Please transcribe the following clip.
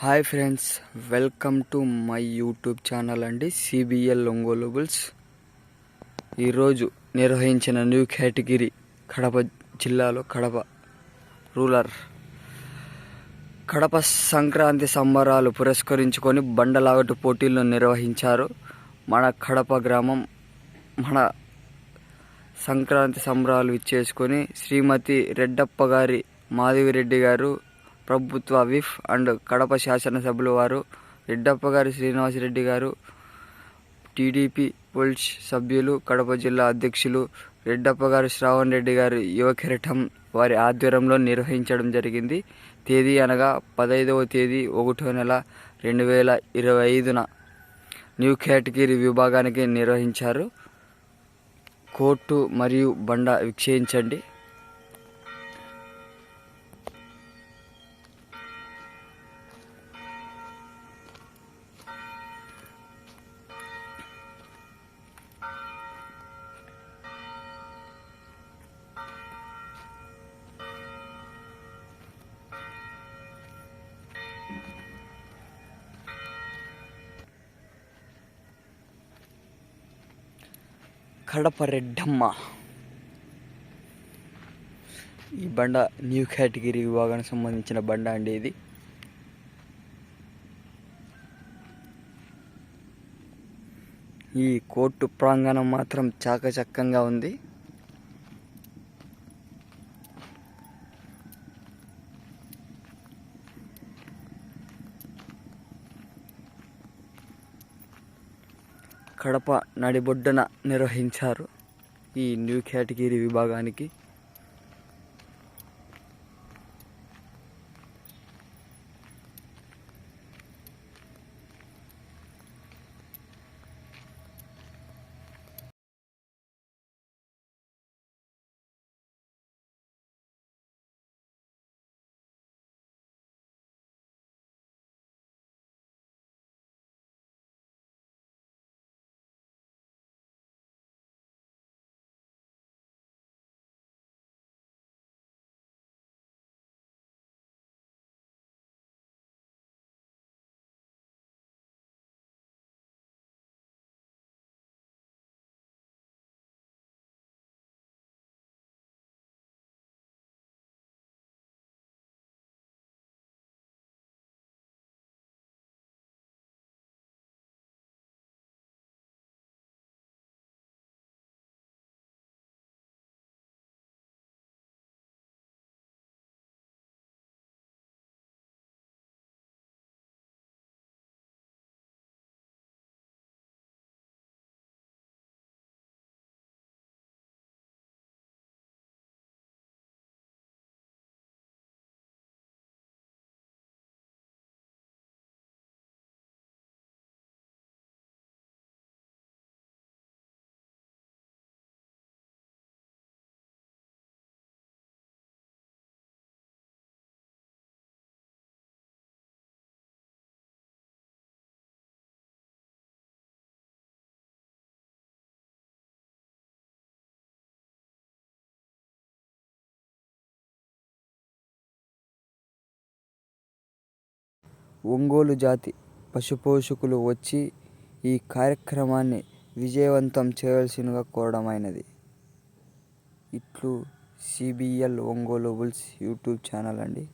Hi friends welcome to my YouTube channel అండి CBL Ongole ఈరోజు నిర్వహించిన న్యూ కేటగిరీ కడప జిల్లాలో కడప రూరల్. కడప సంక్రాంతి సంబరాలు పురస్కరించుకొని బండలాగటు పోటీలను నిర్వహించారు మన కడప గ్రామం. మన సంక్రాంతి సంబరాలు ఇచ్చేసుకొని శ్రీమతి రెడ్డప్ప గారి మాధవిరెడ్డి గారు ప్రభుత్వ విఫ్ అండ్ కడప శాసనసభ్యుల వారు రెడ్డప్ప గారి శ్రీనివాసరెడ్డి గారు టీడీపీ పొలిస్ సభ్యులు కడప జిల్లా అధ్యక్షులు రెడ్డప్ప గారు శ్రావణ్ రెడ్డి గారు యువ కిరీటం వారి ఆధ్వర్యంలో నిర్వహించడం జరిగింది. తేదీ అనగా పదహైదవ తేదీ ఒకటో నెల రెండు వేల ఇరవై ఐదున న్యూ కేటగిరీ విభాగానికి నిర్వహించారు. కోర్టు మరియు బండ వీక్షించండి కడప రెడ్డమ్మ ఈ బండ న్యూ కేటగిరీ విభాగానికి సంబంధించిన బండ అండి ఇది. ఈ కోర్టు ప్రాంగణం మాత్రం చాకచక్యంగా ఉంది. కడప నడిబొడ్డున నిర్వహించారు ఈ న్యూ కేటగిరీ విభాగానికి. ఒంగోలు జాతి పశుపోషకులు వచ్చి ఈ కార్యక్రమాన్ని విజయవంతం చేయవలసినగా కోరడమైనది. ఇట్లు CBL Ongole bulls YouTube channel అండి.